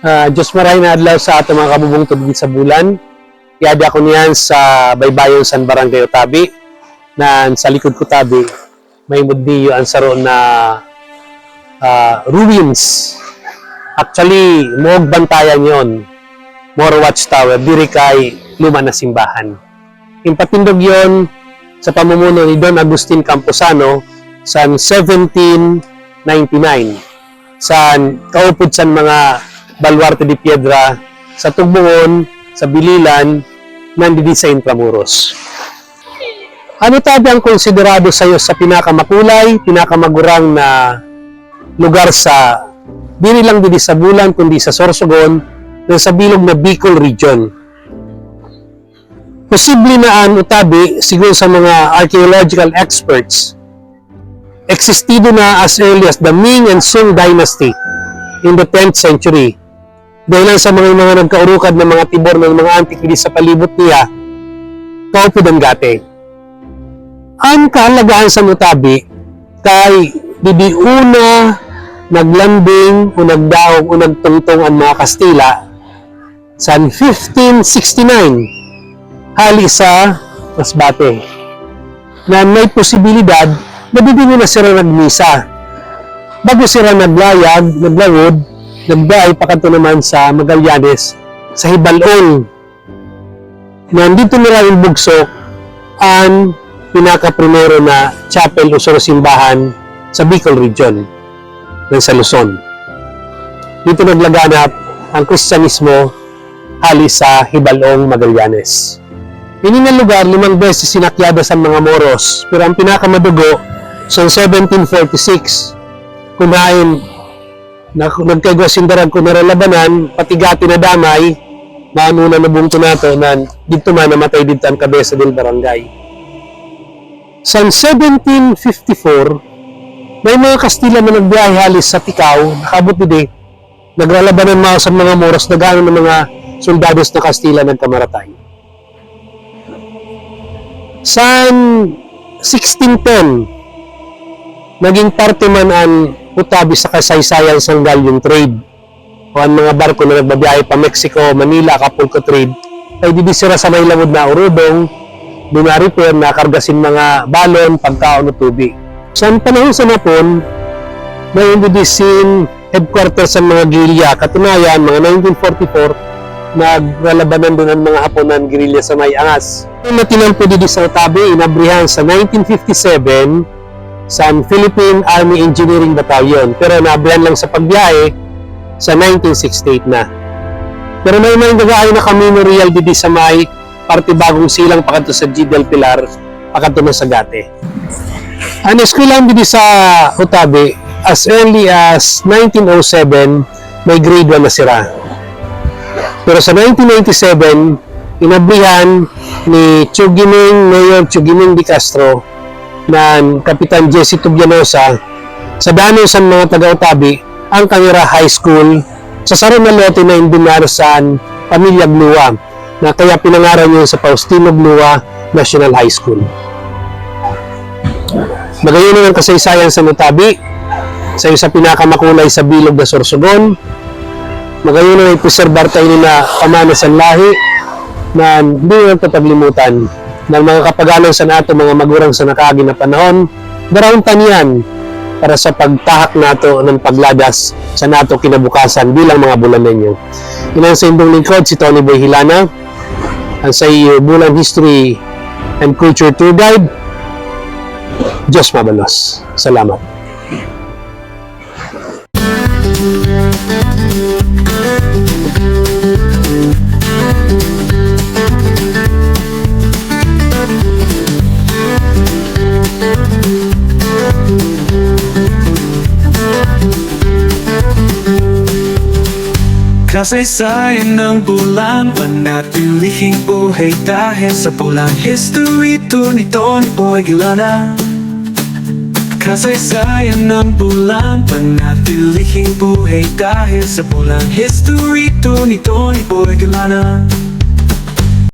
Uh, Diyos maray na adlaw sa ato mga kabubungtod din sa bulan. Iadi ako niyan sa Baybayon San Barangay Otabi na sa likod ko tabi may muddiyo ang saron na ah, ruins. Actually, moog bantayan yon. More watchtower, diri kay luma na simbahan. Impatindog yon sa pamumuno ni Don Agustin Camposano sa 1799 sa kaupod sa mga Baluarte de Piedra sa Tugbuon, sa Bililan, nandidi sa Intramuros. Ano tabi ang konsiderado sa iyo sa pinakamakulay, pinakamagurang na lugar sa dili lang didi sa Bulan kundi sa Sorsogon na sa bilog na Bicol region. Posible na ang utabi siguro sa mga archaeological experts existido na as early as the Ming and Sung dynasty in the 10th century. Dahil sa mga mga nagkaurukad ng mga tibor ng mga antiquity sa palibot niya, kaupod ang gate. Ang kahalagahan sa mutabi kay didi una naglanding o nagdaog o nagtungtong ang mga Kastila sa 1569 hali sa Masbate na may posibilidad na bibili na sila nagmisa. Bago sila naglayag, naglawod, nagdaay pakanto naman sa Magallanes sa Hibalon. Nandito nila yung bugsok ang pinaka-primero na chapel o simbahan sa Bicol region ng sa Luzon. Dito naglaganap ang Kristyanismo hali sa Hibalong Magallanes. Ini nga lugar limang beses sinakyada sa mga Moros pero ang pinakamadugo sa 1746 kunain na nagkagwasindaran ko na labanan patigati na damay na ano na nabungto nato na dito man namatay dito ang kabesa del barangay. Sa 1754 may mga Kastila na nagbiyahe halis sa Tikaw, nakabot din nagralabanan mga sa mga Moros na gano'n ng mga soldados na Kastila nagkamaratay. San 1610, naging parte man ang utabi sa kasaysayan sa galyong trade o ang mga barko na nagbabiyahe pa Mexico, Manila, Acapulco trade ay di sira sa may lamod na urudong repair na kargasin mga balon, pagkaon o tubig. Sa panahon sa Napon, may indidisin headquarters sa mga gilya. Katunayan, mga 1944, naglalabanan doon ang mga Haponan guerrilla sa may angas. Yung natinampo dito sa Otabi, inabrihan sa 1957 sa Philippine Army Engineering Battalion. Pero nabrihan lang sa pagbiyahe sa 1968 na. Pero may may nag-aayon na kami no real dito sa may parte bagong silang pakanto sa G del Pilar, pakanto na sa Gate. Ang eskwelahan dito sa Otabi, as early as 1907, may grade 1 na sira. Pero sa 1997, inabrihan ni Chugining Mayor Chugining Di Castro na Kapitan Jesse Tubianosa sa dano sa mga taga-Otabi ang Kanira High School sa Saron na Indinarsan Pamilya Blua na kaya pinangaran niyo sa Faustino Blua National High School. Magayon na ang kasaysayan sa Notabi sa isa pinakamakulay sa bilog na Sorsogon. Magayon na ipreserbar tayo na pamana sa lahi na hindi na tapaglimutan ng mga kapagalan sa nato mga magurang sa nakagi na panahon. Darawang tanian para sa pagtahak nato ng pagladas sa nato kinabukasan bilang mga bulan ninyo. Yun ang sa indong lingkod, si Tony Boy Hilana, ang sa iyo Bulan History and Culture Tour Guide. Diyos mabalos. Salamat. Kasaysayan ng bulan Panatilihing buhay dahil sa pulang history Tunito ni Boy Gilana Kasaysayan ng bulan Panatilihing buhay dahil sa pulang history Tunito ni Boy Gilana